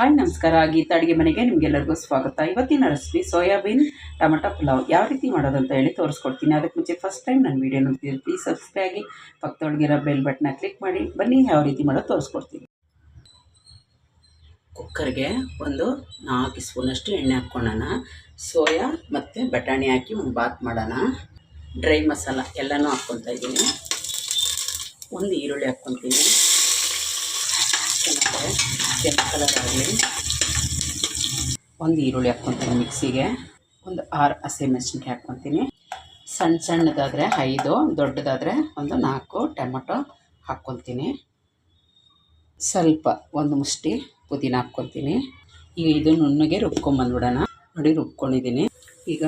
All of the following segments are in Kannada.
ಹಾಯ್, ನಮಸ್ಕಾರ. ಗೀತಾ ಅಡುಗೆ ಮನೆಗೆ ನಿಮಗೆಲ್ಲರಿಗೂ ಸ್ವಾಗತ. ಇವತ್ತಿನ ರೆಸಿಪಿ ಸೋಯಾಬೀನ್, ಟೊಮೆಟೊ ಪುಲಾವ್. ಯಾವ ರೀತಿ ಮಾಡೋದಂತ ಹೇಳಿ ತೋರಿಸ್ಕೊಡ್ತೀನಿ. ಅದಕ್ಕೆ ಮುಂಚೆ ಫಸ್ಟ್ ಟೈಮ್ ನಾನು ವೀಡಿಯೋ ನೋಡ್ತಿದ್ದೀನಿ ಪ್ಲೀಸ್ ಸಬ್ಸ್ಕ್ರೈಬ್ ಆಗಿ ಪಕ್ಕದೊಳಗಿರೋ ಬೆಲ್ ಬಟನ್ನ ಕ್ಲಿಕ್ ಮಾಡಿ. ಬನ್ನಿ, ಯಾವ ರೀತಿ ಮಾಡೋದು ತೋರಿಸ್ಕೊಡ್ತೀನಿ. ಕುಕ್ಕರ್ಗೆ ಒಂದು ನಾಲ್ಕು ಸ್ಪೂನಷ್ಟು ಎಣ್ಣೆ ಹಾಕ್ಕೊಳ್ಳೋಣ. ಸೋಯಾ ಮತ್ತು ಬಟಾಣಿ ಹಾಕಿ ಒಂದು ಬಾತ್ ಮಾಡೋಣ. ಡ್ರೈ ಮಸಾಲ ಎಲ್ಲನೂ ಹಾಕ್ಕೊತಾ ಇದ್ದೀನಿ. ಒಂದು ಈರುಳ್ಳಿ ಹಾಕ್ಕೊತೀನಿ ಕೆಂಪು ಕಲರ್ ಆಗಲಿ ಒಂದು ಈರುಳ್ಳಿ ಹಾಕ್ಕೊತೀನಿ ಮಿಕ್ಸಿಗೆ. ಒಂದು ಆರು ಹಸಿಮೆಣಸಿನ್ಕಾಯಿ ಹಾಕ್ಕೊತೀನಿ. ಸಣ್ಣ ಸಣ್ಣದಾದರೆ ಐದು, ದೊಡ್ಡದಾದರೆ ಒಂದು ನಾಲ್ಕು ಟೊಮೊಟೊ ಹಾಕ್ಕೊತೀನಿ. ಸ್ವಲ್ಪ ಒಂದು ಮುಷ್ಟಿ ಪುದೀನ ಹಾಕ್ಕೊತೀನಿ. ಈಗ ಇದು ನುಣ್ಣಗೆ ರುಬ್ಕೊಂಬಂದ್ಬಿಡೋಣ ನೋಡಿ ರುಬ್ಕೊಂಡಿದ್ದೀನಿ. ಈಗ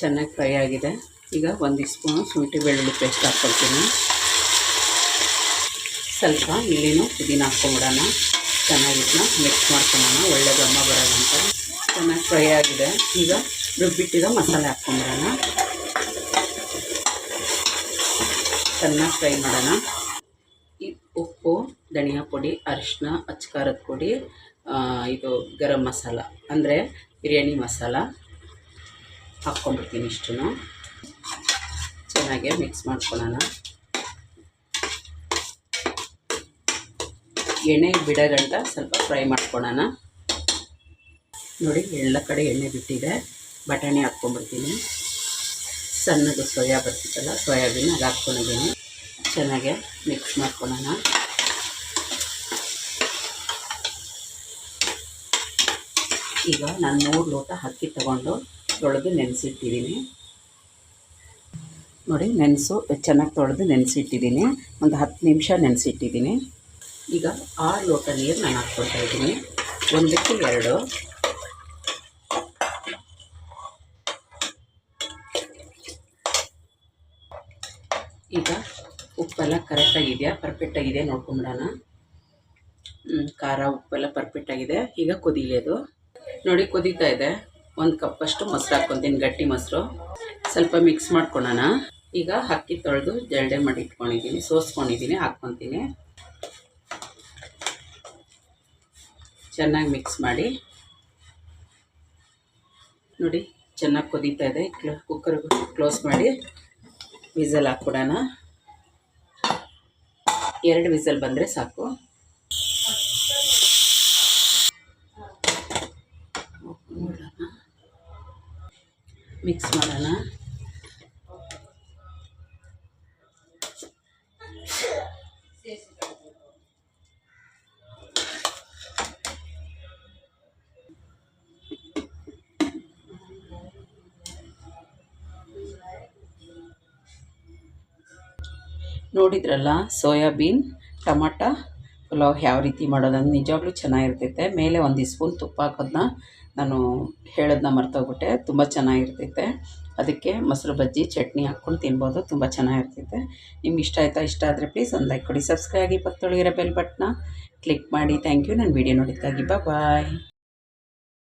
ಚೆನ್ನಾಗಿ ಫ್ರೈ ಆಗಿದೆ. ಈಗ ಒಂದು ಸ್ಪೂನು ಶುಂಠಿ ಬೆಳ್ಳುಳ್ಳಿ ಪೇಸ್ಟ್ ಹಾಕ್ಕೊಳ್ತೀನಿ. ಸ್ವಲ್ಪ ಇಲ್ಲಿನೂ ಪುದೀನ ಹಾಕ್ಕೊಂಬಿಡೋಣ. ಚೆನ್ನಾಗಿ ಇದನ್ನ ಮಿಕ್ಸ್ ಮಾಡ್ಕೊಳೋಣ ಒಳ್ಳೆ ಘಮ ಬರೋಣ ಅಂತ ಚೆನ್ನಾಗಿ ಫ್ರೈ ಆಗಿದೆ. ಈಗ ರುಬ್ಬಿಟ್ಟಿರೋ ಮಸಾಲೆ ಹಾಕ್ಕೊಂಬಿಡೋಣ. ಚೆನ್ನಾಗಿ ಫ್ರೈ ಮಾಡೋಣ. ಈ ಉಪ್ಪು, ಧನಿಯಾ ಪುಡಿ ಅರಿಶಿನ ಅಚ್ಕಾರದ ಪುಡಿ ಇದು ಗರಂ ಮಸಾಲ. ಅಂದರೆ ಬಿರಿಯಾನಿ ಮಸಾಲ ಹಾಕ್ಕೊಂಡ್ಬಿಡ್ತೀನಿ ಇಷ್ಟು ಚೆನ್ನಾಗೆ ಮಿಕ್ಸ್ ಮಾಡ್ಕೊಳ್ಳೋಣ. ಎಣ್ಣೆ ಬಿಡೋಗಂಟ ಸ್ವಲ್ಪ ಫ್ರೈ ಮಾಡ್ಕೊಳ್ಳೋಣ ನೋಡಿ ಎಲ್ಲ ಕಡೆ ಎಣ್ಣೆ ಬಿಟ್ಟಿದೆ. ಬಟಾಣಿ ಹಾಕ್ಕೊಂಡ್ಬಿಡ್ತೀನಿ. ಸಣ್ಣದು ಸೋಯಾ ಬರ್ತಿತ್ತಲ್ಲ, ಸೋಯಾಬೀನ್ ಅದು ಹಾಕ್ಕೊಂಡಿದ್ದೀನಿ. ಚೆನ್ನಾಗೆ ಮಿಕ್ಸ್ ಮಾಡ್ಕೊಳ್ಳೋಣ ಈಗ ನಾನು ಮೂರು ಲೋಟ ಅಕ್ಕಿ ತಗೊಂಡು ತೊಳೆದು ನೆನೆಸಿಟ್ಟಿದ್ದೀನಿ. ನೋಡಿ, ನೆನೆಸು, ಚೆನ್ನಾಗಿ ತೊಳೆದು ನೆನೆಸಿಟ್ಟಿದ್ದೀನಿ. ಒಂದು ಹತ್ತು ನಿಮಿಷ ನೆನೆಸಿಟ್ಟಿದ್ದೀನಿ. ಈಗ ಆರು ಲೋಟ ನೀರು ನಾನು ಹಾಕ್ಕೊಳ್ತಾ ಇದ್ದೀನಿ. ಒಂದಕ್ಕೆ ಎರಡು. ಈಗ ಉಪ್ಪೆಲ್ಲ ಕರೆಕ್ಟಾಗಿದೆಯಾ ಪರ್ಫೆಕ್ಟಾಗಿದೆ ನೋಡ್ಕೊಂಬಿಡೋಣ. ಖಾರ ಉಪ್ಪೆಲ್ಲ ಪರ್ಫೆಕ್ಟಾಗಿದೆ ಈಗ ಕುದೀಲೇದು ನೋಡಿ, ಕುದೀತಾ ಇದೆ. ಒಂದು ಕಪ್ಪಷ್ಟು ಮೊಸರು ಹಾಕ್ಕೊತೀನಿ, ಗಟ್ಟಿ ಮೊಸರು. ಸ್ವಲ್ಪ ಮಿಕ್ಸ್ ಮಾಡ್ಕೊಳೋಣ. ಈಗ ಅಕ್ಕಿ ತೊಳೆದು ಜಲ್ಡೆ ಮಾಡಿ ಇಟ್ಕೊಂಡಿದ್ದೀನಿ, ಸೋಸ್ಕೊಂಡಿದ್ದೀನಿ, ಹಾಕ್ಕೊತೀನಿ. ಚೆನ್ನಾಗಿ ಮಿಕ್ಸ್ ಮಾಡಿ. ನೋಡಿ, ಚೆನ್ನಾಗಿ ಕುದೀತಾ ಇದೆ. ಕುಕ್ಕರ್ ಕ್ಲೋಸ್ ಮಾಡಿ ವಿಸಲ್ ಹಾಕ್ಬಿಡೋಣ. ಎರಡು ವಿಸಲ್ ಬಂದರೆ ಸಾಕು. ಮಿಕ್ಸ್ ಮಾಡೋಣ. ನೋಡಿದ್ರಲ್ಲ, ಸೋಯಾಬೀನ್, ಟಮಾಟ, ಪುಲಾವ್ ಯಾವ ರೀತಿ ಮಾಡೋದಂದ್ರೆ ನಿಜವಾಗ್ಲೂ ಚೆನ್ನಾಗಿರ್ತೈತೆ. ಮೇಲೆ ಒಂದು ಸ್ಪೂನ್ ತುಪ್ಪ ಹಾಕೋದನ್ನ ನಾನು ಹೇಳೋದನ್ನ ಮರ್ತೋಗ್ಬಿಟ್ಟೆ. ತುಂಬ ಚೆನ್ನಾಗಿರ್ತೈತೆ. ಅದಕ್ಕೆ ಮೊಸರು ಬಜ್ಜಿ, ಚಟ್ನಿ ಹಾಕ್ಕೊಂಡು ತಿನ್ಬೋದು. ತುಂಬ ಚೆನ್ನಾಗಿರ್ತೈತೆ. ನಿಮ್ಗೆ ಇಷ್ಟ ಆಯಿತಾ? ಇಷ್ಟ ಆದರೆ ಪ್ಲೀಸ್ ಒಂದು ಲೈಕ್ ಕೊಡಿ. ಸಬ್ಸ್ಕ್ರೈಬ್ ಆಗಿ ಪಕ್ಕದೊಳಗಿರೋ ಬೆಲ್ ಬಟ್ನ ಕ್ಲಿಕ್ ಮಾಡಿ. ಥ್ಯಾಂಕ್ ಯು ನನ್ನ ವೀಡಿಯೋ ನೋಡಿದ್ದಕ್ಕಾಗಿ ಬಾಯ್